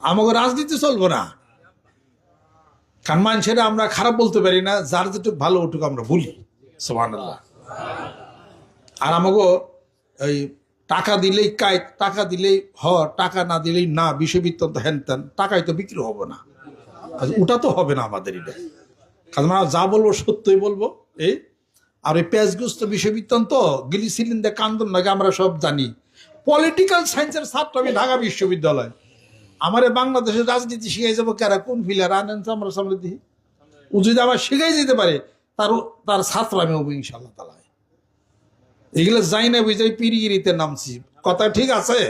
আমাকে রাজনীতি চলবো না। কারণ মানুষের আমরা খারাপ বলতে পারি না যার যেটুক ভালো ওটুকু আমরা বলি সোমান আর আমাকে ওই টাকা দিলেই কায় টাকা দিলেই হ টাকা না দিলেই না বিষয়বৃত্তান্ত হ্যান ত্যান টাকায় তো বিক্রি হবে না। ওটা তো হবে না আমাদের এটা। কারণ আমরা যা বলব সত্যই বলব এই। আর ওই পেঁয়াজগ্রস্ত বিষয়বৃত্তান্ত গিলি সিলিন্ডার কান্দন লাগে আমরা সব জানি। পলিটিক্যাল সায়েন্সের ছাত্র আমি ঢাকা বিশ্ববিদ্যালয়। আমার বাংলাদেশের রাজনীতি শিখাই যাব কারা? কোন ফিলার? আনেন তো আমরা সামনে দিই ও যদি আমার শিখাই যেতে পারে তার তার ছাত্র আমি হব ইনশাল্লাহ তালা এগুলো যাই না বুঝাই পিরিগিরিতে নামছি। কথা ঠিক আছে?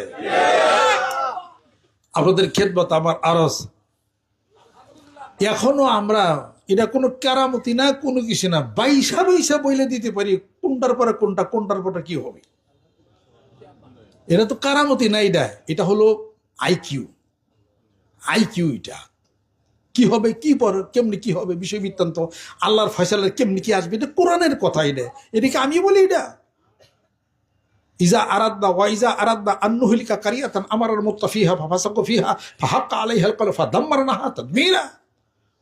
আপনাদের খেদমত আমার আরস এখনও আমরা, এটা কোনো কেরামতি না, কোনো কিছু না। বাইসা বাইসা বইলে দিতে পারি, কোনটার পরে কোনটা, কোনটার পরে কি হবে? এটা তো কারামতি না এটা। এটা হলো আইকিউ। আইকিউটা কি হবে, কি পর, কেমনি কি হবে বিষয় আল্লাহর ফয়সালের কেমনি কি আসবে, এটা কোরআনের কথা এটা। এটাকে আমি বলি এটা। ইজা আরাদনা ওয়াইজা আরাদনা আন্নুহলিকা কারিয়াতান আমার মুত্তাফিহা ফাফাসাকুফিহা ফাহাক্কা আলাইহাল কলফা দাম্মারনাহা তাদমিরা।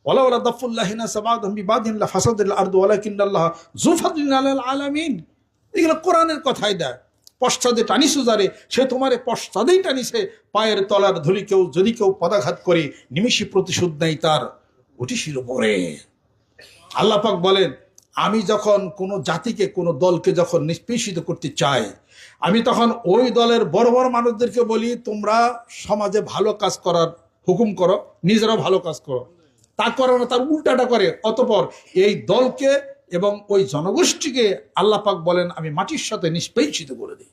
ওলাউলা দাফুল্লাহিনা সাবাদুম বিবাদিন লা ফাসাদিল আরদু ওয়ালাকিন্নাল্লাহ যুফাদিন আলাল আলামিন। এগুলো কোরআনের কথাই দেয় পশ্চাদে টানিসু যারে সে তোমারে পশ্চাদেই টানিছে, পায়ের তলার ধুলি কেউ, যদি কেউ পদাঘাত করে, নিমিষে প্রতিশোধ নেই তার ওটিসির উপরে আল্লাপাক বলেন, আমি যখন কোনো জাতিকে, কোনো দলকে যখন নিষ্পেষিত করতে চাই, আমি তখন ওই দলের বড় বড় মানুষদেরকে বলি, তোমরা সমাজে ভালো কাজ করার হুকুম করো নিজেরা ভালো কাজ করো। তা করে না তার উল্টাটা করে। অতপর এই দলকে এবং ওই জনগোষ্ঠীকে আল্লাহ পাক বলেন, আমি মাটির সাথে নিষ্পেষিত করে দিই।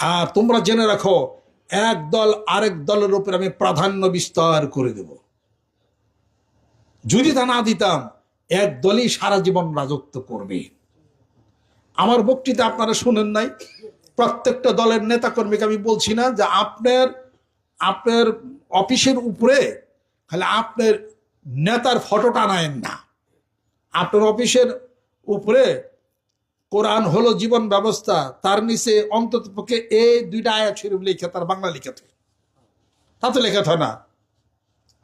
আর তোমরা জেনে রাখো, এক দল আরেক দলের উপর আমি প্রাধান্য বিস্তার করে দেব। যদি তা না দিতাম, এক দলই সারা জীবন রাজত্ব করবে। আমার বক্তৃতা আপনারা শুনেন নাই। প্রত্যেকটা দলের নেতা কর্মীকে আমি বলছি না যে আপনার আপনার অফিসের উপরে খালি আপনার নেতার ফটোটা আনায়েন না। আপনার অফিসের উপরে কোরআন হলো জীবন ব্যবস্থা, তার নিচে অন্তত পক্ষে এই দুইটা আয়াত শরীফ লিখে তার বাংলা লিখে থাকে। তা তো লেখা হয় না।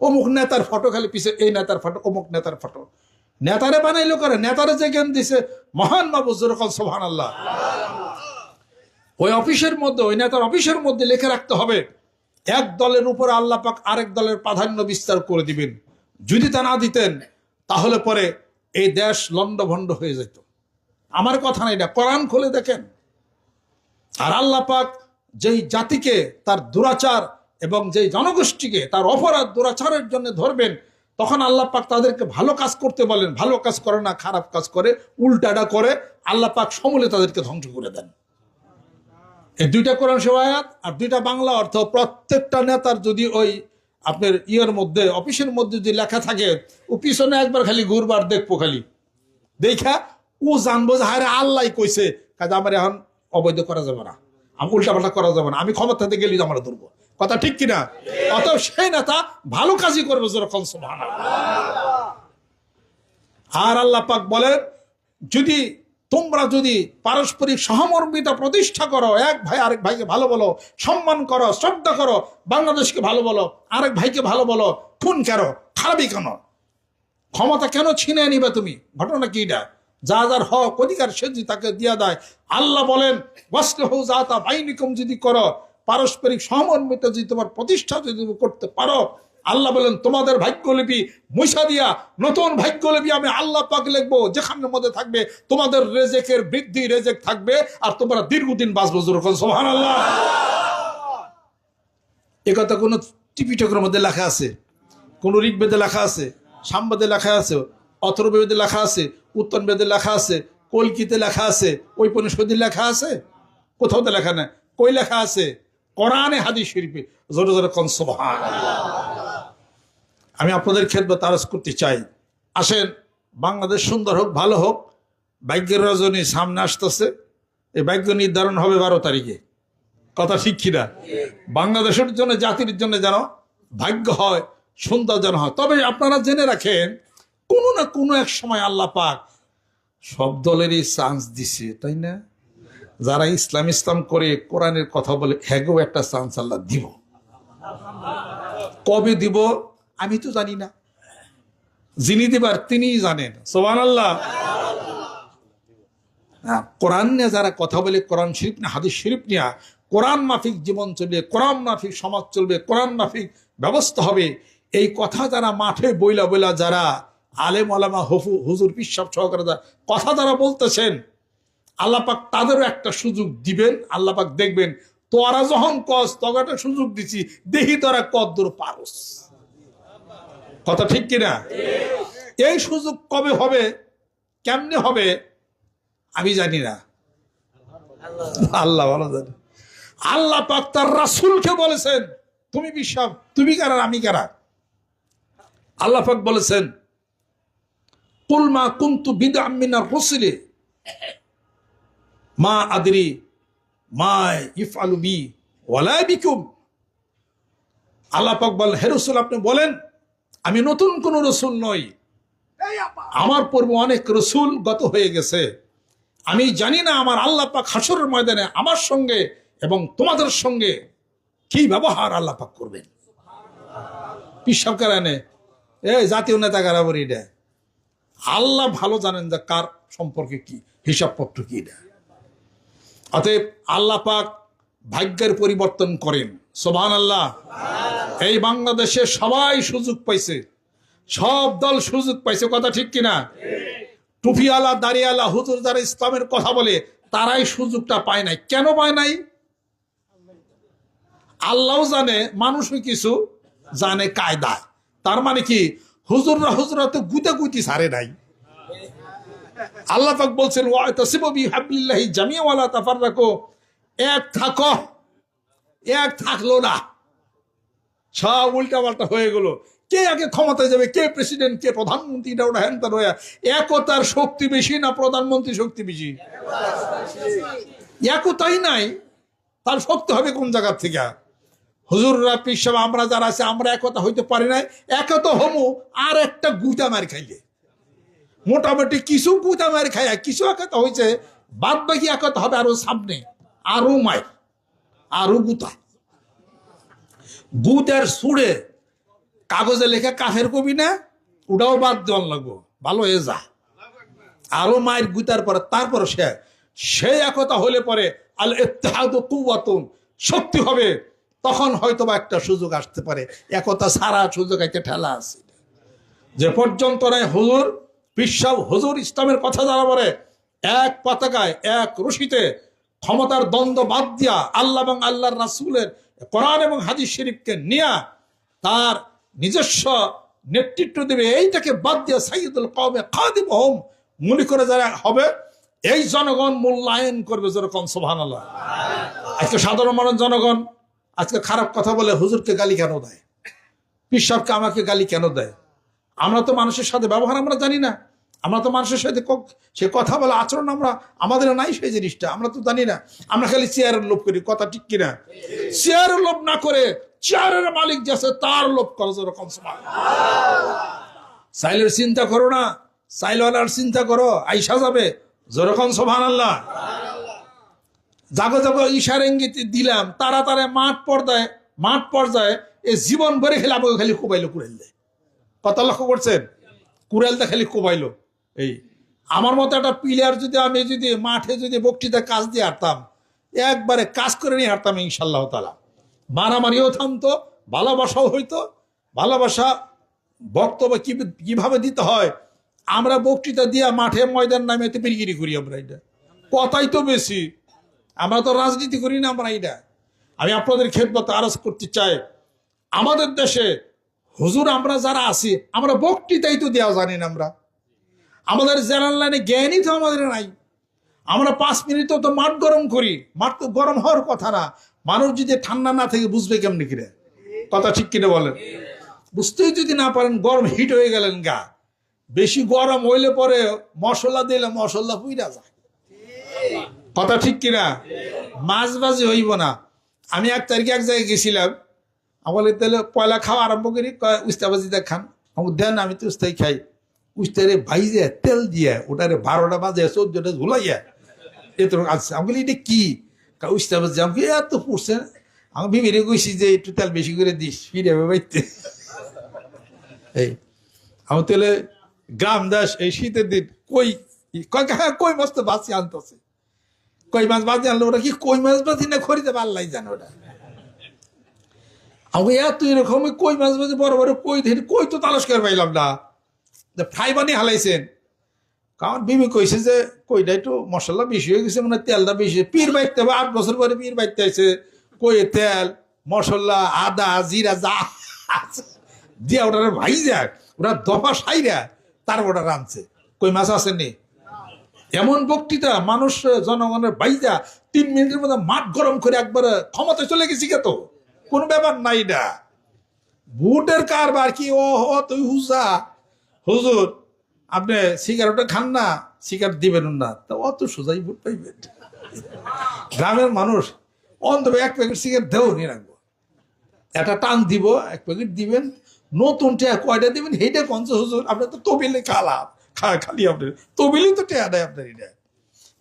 অমুক নেতার ফটো খালি পিছে, এই নেতার ফটো, অমুক নেতার ফটো। নেতারে বানাইলো করে, নেতারে যে জ্ঞান দিছে, মহান মাবুজুর সোহান আল্লাহ ওই অফিসের মধ্যে, ওই নেতার অফিসের মধ্যে লিখে রাখতে হবে, এক দলের উপর আল্লাহ পাক আরেক দলের প্রাধান্য বিস্তার করে দিবেন। যদি তা না দিতেন, তাহলে পরে এই দেশ লণ্ডভণ্ড হয়ে যেত। আমার কথা নাই এটা, কোরআন খুলে দেখেন। আর আল্লাহ পাক যেই জাতিকে তার দুরাচার এবং যেই জনগোষ্ঠীকে তার অপরাধ দুরাচারের জন্য ধরবেন, তখন আল্লাহ পাক তাদেরকে ভালো কাজ করতে বলেন, ভালো কাজ করে না, খারাপ কাজ করে, উল্টাটা করে আল্লাহ পাক সমূলে তাদেরকে ধ্বংস করে দেন। এই দুইটা কোরআন সেবায়াত আর দুইটা বাংলা অর্থ প্রত্যেকটা নেতার যদি ওই আপনার ইয়ের মধ্যে, অফিসের মধ্যে যদি লেখা থাকে, ও পিছনে একবার খালি ঘুরবার দেখব খালি। দেখা, ও জানব যে হারে আল্লাহ কইছে। কাজে আমার এখন অবৈধ করা যাবে না। আমি উল্টাপাল্টা করা যাবে না। আমি ক্ষমতাতে গেলি আমার ধরবো। কথা ঠিক কিনা? অত সেই নেতা ভালো কাজই করবে যেরকম সুবহানাল্লাহ। আর আল্লাহ পাক বলেন, যদি তোমরা যদি পারস্পরিক সহমর্মিতা প্রতিষ্ঠা করো, এক ভাই আরেক ভাইকে ভালো বলো, সম্মান করো, শ্রদ্ধা করো, বাংলাদেশকে ভালো বলো, আরেক ভাইকে ভালো বলো, খুন কেন খারাপই কেন? ক্ষমতা কেন ছিনে নিবে তুমি? ঘটনা কি এটা? যা যার হক, অধিকার সে যদি তাকে দিয়া দেয়, আল্লাহ বলেন, ওয়াসলেহ জাতা বাইনিকম যদি করো, পারস্পরিক সমন্বিত যদি তোমার প্রতিষ্ঠা যদি তুমি করতে পারো আল্লাহ বলেন তোমাদের ভাগ্যলিপি মুছা দিয়া নতুন ভাগ্যলিপি আমি আল্লাহ পাক লিখব। যেখানের মধ্যে থাকবে তোমাদের রেজেকের বৃদ্ধি রেজেক থাকবে আর তোমরা দীর্ঘদিন বাঁচবো। যেরকম সোহান আল্লাহ এ কথা কোনো টিপিটকের মধ্যে লেখা আছে? কোন ঋগ্বেদে লেখা আছে? সাম্বাদে লেখা আছে? অথর্ববেদে লেখা আছে? উত্তর বেদে লেখা আছে? কলকিতে লেখা আছে? ঔপনিষদে লেখা আছে? কোথাও তো লেখা নেই? কই লেখা আছে? কোরআনে হাদিস শরীফে। জোরে জোরে কন সুবহান আমি আপনাদের খেদমত তারস করতে চাই। আসেন, বাংলাদেশ সুন্দর হোক, ভালো হোক, ভাগ্যের রজনী সামনে আসতেছে। এই ভাগ্য নির্ধারণ হবে বারো তারিখে। কথা ঠিক কিনা? বাংলাদেশের জন্য, জাতির জন্য যেন ভাগ্য হয়, সুন্দর যেন হয়। তবে আপনারা জেনে রাখেন, কোনো না কোনো এক সময় আল্লাহ পাক সব দলেরই চান্স দিছে, তাই না? যারা ইসলাম ইসলাম করে কোরআনের কথা বলে হ্যাগো একটা চান্স আল্লাহ দিব। কবে দিব? আমি তো জানি না। যিনি দিবার তিনিই জানেন। সোহান আল্লাহ হ্যাঁ, কোরআন নিয়ে যারা কথা বলে কোরআন শরীফ না হাদিস শরীফ নিয়ে কোরআন মাফিক জীবন চলবে কোরআন মাফিক সমাজ চলবে কোরআন মাফিক ব্যবস্থা হবে এই কথা যারা মাঠে বইলা বইলা যারা আলেম আলামা হফু হুজুর পিসাব সহকারে যারা কথা যারা বলতেছেন আল্লাপাক তাদেরও একটা সুযোগ দিবেন আল্লাপাক দেখবেন তোরা যখন কস তখন একটা সুযোগ দিছি দেখি তোরা কদ্দুর পারস। কথা ঠিক কিনা? এই সুযোগ কবে হবে? কেমনে হবে? আমি জানি না। আল্লাহ ভালো জানে। আল্লাহ পাক তার রাসুলকে বলেছেন, তুমি বিশ্বাস, তুমি কারা, আমি কারা? আল্লাহ পাক বলেছেন কুলমা কুন্তু বিদা মিনার রসিলে, মা আদরি মা ইফ আলু বি ওয়ালাই বিকুম। আল্লাহ পাক বলেন, হে রসুল, আপনি বলেন আমি নতুন কোন রসুল নই। আমার পূর্বে অনেক রসুল গত হয়ে গেছে। আমি জানি না আমার আল্লাহ পাক হাসরের ময়দানে আমার সঙ্গে এবং তোমাদের সঙ্গে কি ব্যবহার আল্লাহ পাক করবেন। পিসাব কারানে এ জাতীয় নেতা কারা বলি এটা? আল্লাহ ভালো জানেন যে কার সম্পর্কে কি হিসাবপত্র কি এটা? অতএব আল্লাহ পাক ভাগ্যের পরিবর্তন করেন। সোভান আল্লাহ এই বাংলাদেশে সবাই সুযোগ পাইছে। সব দল সুযোগ পাইছে, কথা ঠিক কিনা? টুপিওয়ালা দাঁড়িয়ালা হুজুর যারা ইসলামের কথা বলে তারাই সুযোগটা পায় নাই। কেন পায় নাই? আল্লাহও জানে, মানুষও কিছু জানে কায়দায়। তার মানে কি? হুজুররা হুজুরা তো গুতে গুতি সারে নাই। আল্লাহ বলছেন এক থাকো। এক থাকল না। সব উল্টা পাল্টা হয়ে গেল। কে আগে ক্ষমতায় যাবে? কে প্রেসিডেন্ট কে প্রধানমন্ত্রী? এটা ওটা হ্যান তার একতার শক্তি বেশি না প্রধানমন্ত্রী শক্তি বেশি? একতাই নাই। তার শক্তি হবে কোন জায়গার থেকে? হুজুররা পিসাব আমরা যারা আছে, আমরা একতা হইতে পারি নাই। একতা হমু, আর একটা গুটা মার খাইলে। মোটামুটি কিছু গুটা মার খাইয়া, কিছু একতা হয়েছে বাদ বাকি একতা হবে আরও সামনে। আরও মায়ের আরও গুতা। গুতের সুড়ে কাগজে লেখা কাফের কবি না, ওটাও বাদ দেওয়ার লাগবো, ভালো হয়ে যা। আরও মায়ের গুতার পরে, তারপর সে সে একতা হলে পরে আল ইত্তেহাদ কুয়াতুন শক্তি হবে, তখন হয়তো বা একটা সুযোগ আসতে পারে। একতা সারা সুযোগ একটা ঠেলা আছে। যে পর্যন্ত নাই হুজুর বিশ্বাব হুজুর ইসলামের কথা যারা বলে, এক পতাকায় এক রশিতে ক্ষমতার দ্বন্দ্ব বাদ দিয়া আল্লাহ এবং আল্লাহর রাসুলের কোরআন এবং হাদিস শরীফকে নিয়া তার নিজস্ব নেতৃত্ব দেবে, এইটাকে বাদ দিয়া সাইদুল কমে খাদিম হোম মনে করে যারা হবে, এই জনগণ মূল্যায়ন করবে যেরকম সোহান আল্লাহ আজকে সাধারণ মানুষ, জনগণ, আজকে খারাপ কথা বলে হুজুরকে গালি কেন দেয়? পিসাবকে আমাকে গালি কেন দেয়? আমরা তো মানুষের সাথে ব্যবহার আমরা জানি না। আমরা তো মানুষের সাথে সে কথা বলা আচরণ আমরা, আমাদের নাই সেই জিনিসটা, আমরা তো জানি না। আমরা খালি চেয়ারের লোভ করি, কথা ঠিক কিনা? চেয়ারের লোভ না করে চেয়ারের মালিক যাচ্ছে তার লোভ করো যেরকম সাইলের চিন্তা করো না সাইলওয়ালার চিন্তা করো, আইসা যাবে যেরকম সোভান আল্লাহ জাগো জাগো ইশার ইঙ্গিত দিলাম তারা তারা মাঠ পর্দায়, মাঠ পর্যায়ে এ জীবন ভরে খেলে আমাকে খালি কোবাইলো কুড়াইল দেয়। কথা লক্ষ্য করছেন? কুড়াইলটা খালি কোবাইলো। এই, আমার মতো একটা প্লেয়ার যদি আমি যদি মাঠে যদি বক্তৃতা কাজ দিয়ে হারতাম একবারে কাজ করে নিয়ে হারতাম ইনশাল্লাহ তালা মারামারিও থামতো, ভালোবাসাও হইতো, ভালোবাসা বক্তব্য কীভাবে দিতে হয়, আমরা বক্তৃতা দিয়া মাঠে ময়দান নামে এতে পেরিগিরি করি আমরা এটা। কথাই তো বেশি, আমরা তো রাজনীতি করি না আমরা এটা। আমি আপনাদের খেদমত আরজ করতে চাই, আমাদের দেশে হুজুর আমরা যারা আছি, আমরা বক্তৃতাই তো দেওয়া জানি না আমরা। আমাদের জেনারেল লাইনে জ্ঞানই তো আমাদের নাই। আমরা পাঁচ মিনিট তো মাঠ গরম করি। মাঠ তো গরম হওয়ার কথা না। মানুষ যদি ঠান্ডা না থেকে, বুঝবে কেমনি কিরে? কথা ঠিক কিনে বলেন? বুঝতেই যদি না পারেন, গরম হিট হয়ে গেলেন গা। বেশি গরম হইলে পরে মশলা দিলে মশলা পুইরা যায়। কথা ঠিক কিনা? মাছ বাজি হইব না। আমি এক তারিখে এক জায়গায় গেছিলাম। আমার তাহলে পয়লা খাওয়া আরম্ভ করি। উস্তাবাজিটা খান। আমাকে দেন, আমি তো উস্তাই খাই। উস্তারে ভাইজে তেল দিয়ে, ওটারে বারোটা বাজে, চোদ্দটা ঝুলাইয়া। এত আছে আমি বলি, এটা কি? উস্তাবাজি আমাকে এত পড়ছে আমি বিবিরে কইছি যে, একটু তেল বেশি করে দিস, ফিরে বাইতে। এই আমার তেলে গ্রাম দাস, এই শীতের দিন কই, কয় হ্যাঁ কই মাছ তো বাঁচি আনতেছে? কই মাছ বাঁচি আনলো ওটা কি কই মাছ বাঁচি না খরিতে পারলাই জানো ওটা আমি এত এরকম কই মাছ বাজে বড় বড় কই ধরে, কই তো তালাশ করে পাইলাম না। যে ফ্রাই বানিয়ে হালাইছেন। কারণ বিবি কইছে যে কইটা একটু মশলা বেশি হয়ে গেছে মানে তেলটা বেশি পীর বাইতে হবে আট বছর পরে পীর বাইতে আছে কই তেল মশলা আদা জিরা যা দিয়া ওটা ভাই যাক ওরা দফা সাইরা তার ওটা রাঁধছে কই মাছ আসেনি এমন বক্তৃতা, মানুষ, জনগণের বাইজা তিন মিনিটের মধ্যে মাঠ গরম করে একবার ক্ষমতা চলে গেছি কে তো? কোনো ব্যাপার নাই না। ভোটের কারবার কি, ও তুই হুসা হুজুর, আপনি সিগারেটটা খান না, সিগারেট দিবেন না। তা অত সোজাই ভোট পাইবেন। গ্রামের মানুষ, অন্তত এক প্যাকেট সিগারেট দেও নি রাখব। একটা টান দিব, এক প্যাকেট দিবেন, নতুন টেয়া কয়টা দিবেন, সেইটা কঞ্চ হুজুর, আপনি তো তবিলে খালা খালি আপনি। তবিলেই তো টেয়া দেয় আপনার এটা।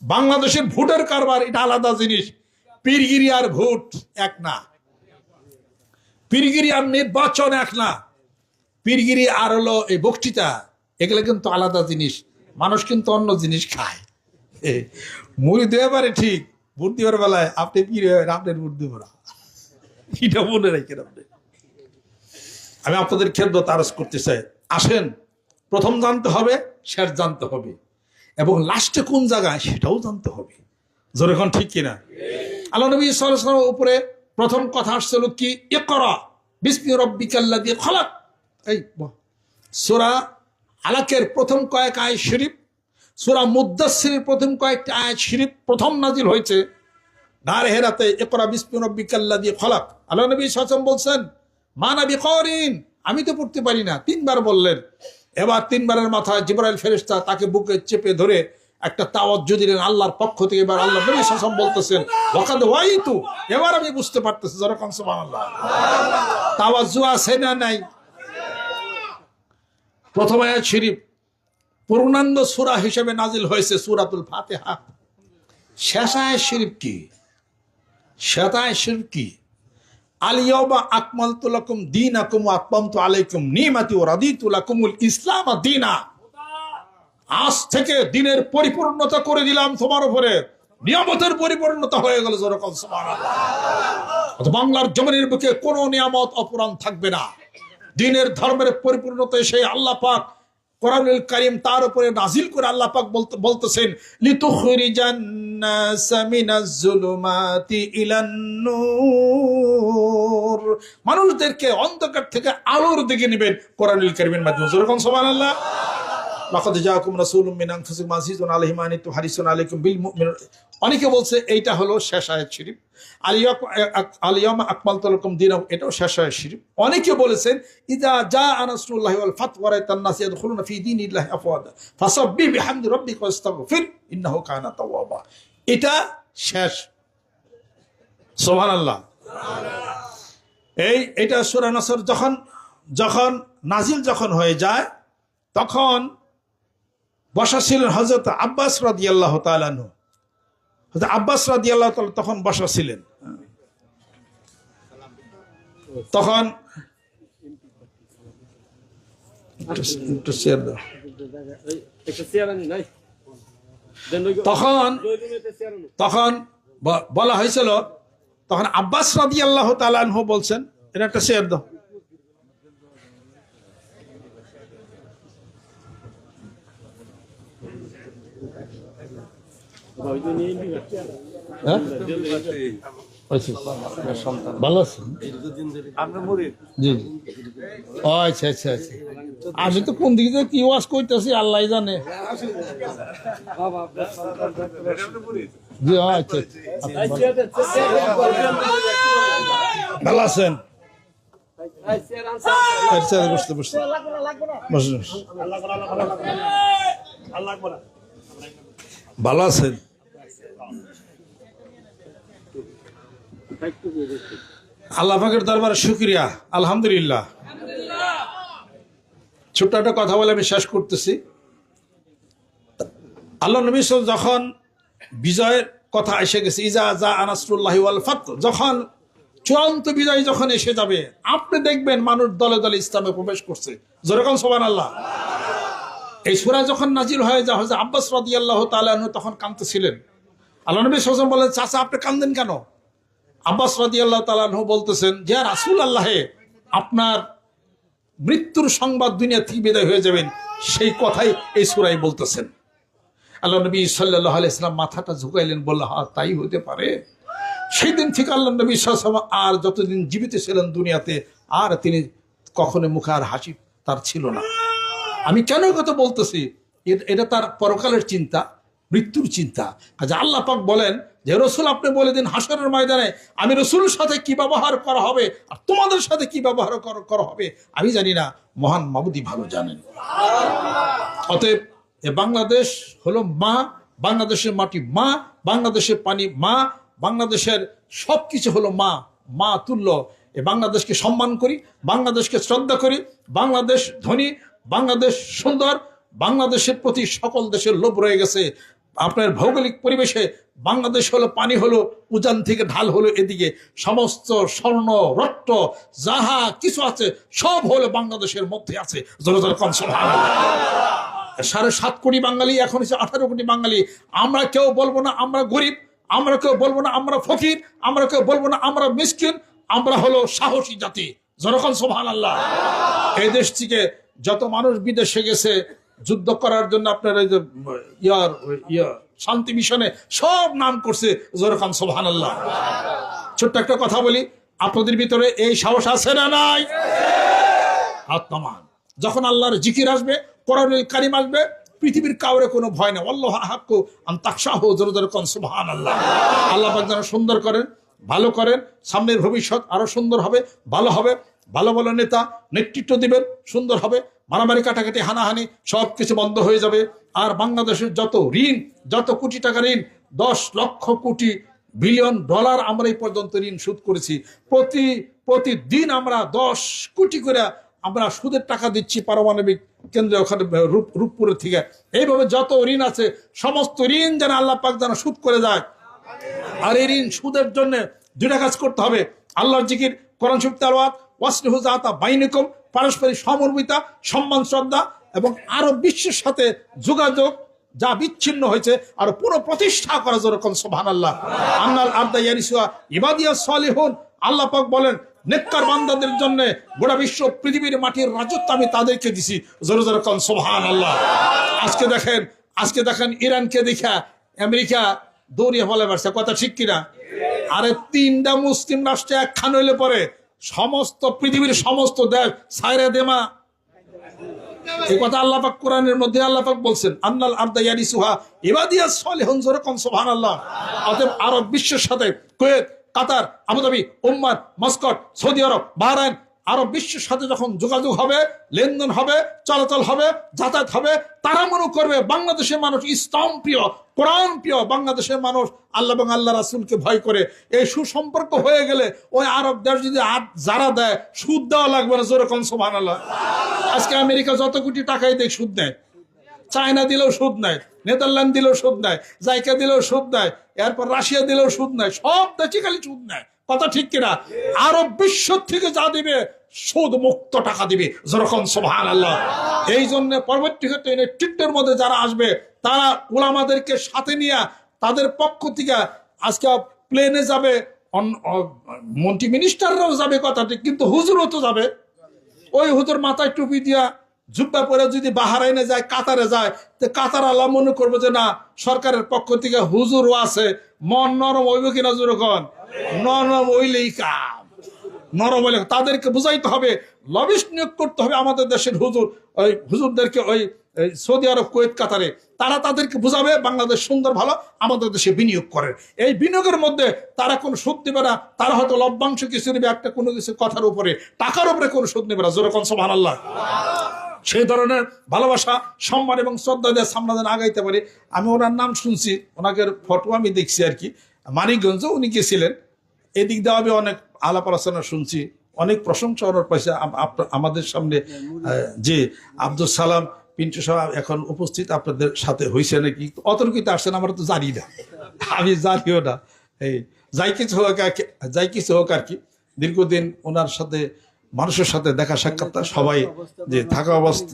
বাংলাদেশের ভোটের কারবার, এটা আলাদা জিনিস। পীরগিরি আর ভোট এক না। পীরগিরি আর নির্বাচন এক না। পীরগিরি আর হলো এই বক্তৃতা, এগুলো কিন্তু আলাদা জিনিস। মানুষ কিন্তু অন্য জিনিস খায়। মুড়ি দেওয়া পারে ঠিক ভোট দেওয়ার বেলায় আপনি পীর আপনার দেবো না। এটা মনে রাখেন আপনি। আমি আপনাদের খেদমত আরজ করতে চাই। আসেন, প্রথম জানতে হবে, শেষ জানতে হবে। এবং লাস্টে কোন জায়গায়, সেটাও জানতে হবে। যেরকম ঠিক কিনা? আল্লাহ নবী সাল্লাল্লাহু উপরে প্রথম কথা আসছিল কি? এ করা বিসমি রব্বিকাল্লা দিয়ে খলাক। এই সোরা আলাকের প্রথম কয়েক আয় শরীফ, সোরা মুদাসিরের প্রথম কয়েকটা আয়াত শরীফ প্রথম নাজিল হয়েছে। নার হেরাতে একরা বিসমি রব্বিকাল্লা দিয়ে খলাক। আল্লাহ নবী সাসম বলছেন, মা নবী করিন আমি তো পড়তে পারি না। তিনবার বললেন। এবার তিনবারের মাথায় জিবরাইল ফেরেশতা তাকে বুকে চেপে ধরে একটা তাওয়াজ্জু দিলেন আল্লাহর পক্ষ থেকে। এবার আল্লাহ নবী সাসম বলতেছেন, ওয়াকাদ ওয়াইতু? এবার আমি বুঝতে পারতেছি যেরকম সুবহানাল্লাহ। তাওয়াজ্জু আছে না নাই? প্রথম আয়াত শরীফ, পূর্ণাঙ্গ সূরা হিসেবে নাজিল হয়েছে সূরাতুল ফাতিহা। শেষ আয়াত শরীফ কি? শেষ আয়াত শরীফ কি? আলিয়াবা আকমাল তুলাকুম দিন আকুম আকমাম তো আলাইকুম নিমাতি ও রাদি তুলাকুমুল ইসলাম দিনা। আজ থেকে দিনের পরিপূর্ণতা করে দিলাম তোমার উপরে। নিয়ামতের পরিপূর্ণতা হয়ে গেল যেরকম বাংলার জমিনের বুকে কোন নিয়ামত অপরাণ থাকবে না। দিনের ধর্মের পরিপূর্ণতা সেই আল্লাহ পাক কোরআনুল করিম তার উপরে নাজিল করে আল্লাহ পাক বলতে বলতেছেন মানুষদেরকে অন্ধকার থেকে আলোর দিকে নেবেন কোরআনুল করিমের মাধ্যমে। সমান সুবহানাল্লাহ? লাকাদ রাসূলুম মিন আনফুসিকুম আজিজুন আলাইহি মা আনিতুম হারিসুন আলাইকুম বিল অনেকে বলছে এইটা হলো শেষ আয়াত শরীফ আলিয়া আলিয়াম আকমাল তালাকুম দিন এটাও শেষ আয়াত শরীফ অনেকে বলেছেন, ইদা জা আনাসুল্লাহি ওয়াল ইয়াদখুলুনা ফি ফাসাব্বিহ বিহামদি রাব্বিকা ওয়াস্তাগফির ইন্নাহু কানা তাওয়াবা। এটা শেষ। সুবহানাল্লাহ। এই, এটা সূরা নাসর যখন যখন নাজিল যখন হয়ে যায়, তখন বসা ছিলেন হজরত আব্বাস রাদি আল্লাহ তালানু হজরত আব্বাস রাদি আল্লাহ তখন বসা ছিলেন। তখন তখন তখন বলা হয়েছিল, তখন আব্বাস রাদি আল্লাহ তালানহু বলছেন এটা একটা শেয়ার দাও ওই তো নিয়ে নিবি হ্যাঁ ভালো আছেন আচ্ছা আচ্ছা আমি তো কোন দিকে কি ওয়াজ করতেছি আল্লাহ জানে আচ্ছা। ভালো আছেন ভালো আছেন আল্লাহ দরবারে শুক্রিয়া, আলহামদুলিল্লাহ। ছোট্ট একটা কথা বলে আমি শেষ করতেছি। আল্লাহ নবী সাল যখন বিজয়ের কথা এসে গেছে, ইজা জা আনাসুল্লাহ ফাত যখন চূড়ান্ত বিজয় যখন এসে যাবে, আপনি দেখবেন মানুষ দলে দলে ইসলামে প্রবেশ করছে। যেরকম সোবান আল্লাহ এই সুরা যখন নাজির হয়ে যা হয়েছে আব্বাস রাদি আল্লাহ তালু তখন কাঁদতেছিলেন। আল্লাহ নবী সাল্লাম বলেন, চাচা, আপনি কান্দেন কেন? আব্বাস রাদি আল্লাহ তালাহ বলতেছেন, যে রাসুল আল্লাহে আপনার মৃত্যুর সংবাদ দুনিয়া থেকে বিদায় হয়ে যাবেন, সেই কথাই এই সুরাই বলতেছেন। আল্লাহ নবী সাল্লাহ মাথাটা ঝুঁকাইলেন বলল হা তাই হতে পারে। সেই দিন থেকে আল্লাহ নবী সাল্লাম আর যতদিন জীবিত ছিলেন দুনিয়াতে, আর তিনি কখনো মুখে আর হাসি তার ছিল না। আমি কেন কথা বলতেছি? এটা তার পরকালের চিন্তা, মৃত্যুর চিন্তা। কাজে আল্লাহ পাক বলেন যে রসুল আপনি বলে দিন, হাসরের ময়দানে আমি রসুলের সাথে কি ব্যবহার করা হবে আর তোমাদের সাথে কি ব্যবহার করা হবে, আমি জানি না। মহান মাবুদি ভালো জানেন। অতএব এ বাংলাদেশ হলো মা, বাংলাদেশের মাটি মা, বাংলাদেশের পানি মা, বাংলাদেশের সব কিছু হলো মা মা তুল্য। এ বাংলাদেশকে সম্মান করি, বাংলাদেশকে শ্রদ্ধা করি, বাংলাদেশ ধনী, বাংলাদেশ সুন্দর, বাংলাদেশের প্রতি সকল দেশের লোভ রয়ে গেছে। আপনার ভৌগোলিক পরিবেশে বাংলাদেশ হলো, পানি হলো, উজান থেকে ঢাল হলো এদিকে। সমস্ত স্বর্ণ, রক্ত, যাহা কিছু আছে, সব হলো বাংলাদেশের মধ্যে আছে। সাড়ে সাত কোটি বাঙালি, এখন হচ্ছে আঠারো কোটি বাঙালি। আমরা কেউ বলব না আমরা গরিব, আমরা কেউ বলব না আমরা ফকির, আমরা কেউ বলব না আমরা মিসকিন, আমরা হলো সাহসী জাতি। যেরকম সোহান আল্লাহ এই দেশ থেকে যত মানুষ বিদেশে গেছে যুদ্ধ করার জন্য আপনার এই যে, ইয়ার, ইয়া, শান্তি মিশনে সব নাম করছে যেরকম সোহান আল্লাহ ছোট্ট একটা কথা বলি, আপনাদের ভিতরে এই সাহস আছে না নাই? আত্মান যখন আল্লাহর জিকির আসবে, কোরআনুল কারিম আসবে, পৃথিবীর কাউরে কোনো ভয় নেই। আল্লাহ হাক্কু আন্তাকশাহ জোরে জোরে কন সুবহান আল্লাহ আল্লাহ যেন সুন্দর করেন। ভালো করেন, সামনের ভবিষ্যৎ আরও সুন্দর হবে, ভালো হবে। ভালো ভালো নেতা নেতৃত্ব দিবেন, সুন্দর হবে। মারামারি কাটাকাটি, হানাহানি সব কিছু বন্ধ হয়ে যাবে। আর বাংলাদেশের যত ঋণ, যত কোটি টাকা ঋণ, দশ লক্ষ কোটি বিলিয়ন ডলার আমরা এই পর্যন্ত ঋণ শোধ করেছি। প্রতি, প্রতিদিন আমরা দশ কোটি করে আমরা সুদের টাকা দিচ্ছি পারমাণবিক কেন্দ্রে ওখানে, রূপ, রূপপুরের থেকে। এইভাবে যত ঋণ আছে, সমস্ত ঋণ যেন আল্লাহ পাক যেন সুদ করে যায় আর এই ঋণ সুদের জন্য দুটা কাজ করতে হবে। আল্লাহর জিকির, কোরআন শরীফ তেলাওয়াত, ওয়াসলিহু জাতা বাইনিকুম, পারস্পরিক সমর্মিতা সম্মান, শ্রদ্ধা এবং আরও বিশ্বের সাথে যোগাযোগ যা বিচ্ছিন্ন হয়েছে আর পুরো প্রতিষ্ঠা করা যেরকম সোহান আল্লাহ আন্নাল আর্দা ইয়ারিসুয়া ইবাদিয়া সালিহুন। আল্লাহ পাক বলেন, নেককার বান্দাদের জন্য গোটা বিশ্ব পৃথিবীর মাটির রাজত্ব আমি তাদেরকে দিছি। জোরে জোরে কন সোহান আল্লাহ আজকে দেখেন আজকে দেখেন ইরানকে দেখা, আমেরিকা দৌড়িয়ে ফলে পারছে কথা ঠিক কিনা? আরে তিনটা মুসলিম রাষ্ট্রে একখান হইলে পরে সমস্ত পৃথিবীর সমস্ত দেশ সাইরে দেমা এই কথা আল্লাহ পাক কোরআনের মধ্যে আল্লাহ পাক বলছেন, আন্নাল আরদা ইয়ারিসুহা ইবাদিয়া সলিহুন যরকম আল্লাহ অতএব আরব বিশ্বের সাথে Kuwait, Qatar, Abu Dhabi Oman Muscat, Saudi Arab, Bahrain Arab বিশ্বের সাথে যখন যোগাযোগ হবে, লেনদেন হবে, চলাচল হবে, যাতায়াত হবে, তারা মনে করবে বাংলাদেশের মানুষ ইসলাম প্রিয়, কোরআন প্রিয়, বাংলাদেশের মানুষ আল্লাহ এবং আল্লাহ রাসুলকে ভয় করে। এই সুসম্পর্ক হয়ে গেলে ওই আরব দেশ যদি আর যারা দেয়, সুদ দেওয়া লাগবে না যেরকম সোমান আল্লাহ আজকে আমেরিকা যত কোটি টাকাই দেয়, সুদ নেয়। চায়না দিলেও সুদ নেয়, নেদারল্যান্ড দিলেও সুদ নেয়, জাইকা দিলেও সুদ নেয়, এরপর রাশিয়া দিলেও সুদ নেয়, সব দেশে খালি সুদ নেয়। কথা ঠিক কিনা? আরব বিশ্ব থেকে যা দিবে সুদ মুক্ত টাকা দিবে। যেরকম সোহান আল্লাহ এই জন্য পরবর্তী ক্ষেত্রে নেতৃত্বের মধ্যে যারা আসবে, তারা ওলামাদেরকে সাথে নিয়ে তাদের পক্ষ থেকে আজকে প্লেনে যাবে মন্ত্রী মিনিস্টাররাও যাবে কথা ঠিক কিন্তু হুজুরও তো যাবে। ওই হুজুর মাথায় টুপি দিয়া জুব্বা পরে যদি বাহারাইনে যায়, কাতারে যায়, তো কাতার আল্লাহ মনে করব যে না, সরকারের পক্ষ থেকে হুজুরও আছে, মন নরম হইব কিনা যখন নরম হইলেই কাম। নরম তাদেরকে বুঝাইতে হবে লবিস নিয়োগ করতে হবে আমাদের দেশের হুজুর, ওই হুজুরদেরকে ওই সৌদি আরব, কুয়েত, কাতারে। তারা তাদেরকে বুঝাবে, বাংলাদেশ সুন্দর, ভালো, আমাদের দেশে বিনিয়োগ করে। এই বিনিয়োগের মধ্যে তারা কোনো সুদ দেবে না, তারা হয়তো লভ্যাংশ কিছু নেবে একটা, কোনো কিছু কথার উপরে। টাকার উপরে কোনো সুদ নেবে না যেরকম সোহান আল্লাহ সেই ধরনের ভালোবাসা, সম্মান এবং শ্রদ্ধা দিয়ে সামনে আগাইতে পারি। আমি ওনার নাম শুনছি, ওনাকে ফটো আমি দেখছি আর কি। মানিকগঞ্জ উনি গেছিলেন। এদিক দিয়ে আমি অনেক আলাপ আলোচনা শুনছি অনেক প্রশংসা ওনার পয়সা আমাদের সামনে যে আব্দুল সালাম পিন্টু সাহেব এখন উপস্থিত আপনাদের সাথে হয়েছে নাকি? অতর্কিত আসছেন আমরা তো জানি না। আমি জানিও না। এই যাই কিছু হোক আর কি যাই কিছু হোক আর কি। দীর্ঘদিন ওনার সাথে মানুষের সাথে দেখা সাক্ষাৎ সবাই যে থাকা অবস্থা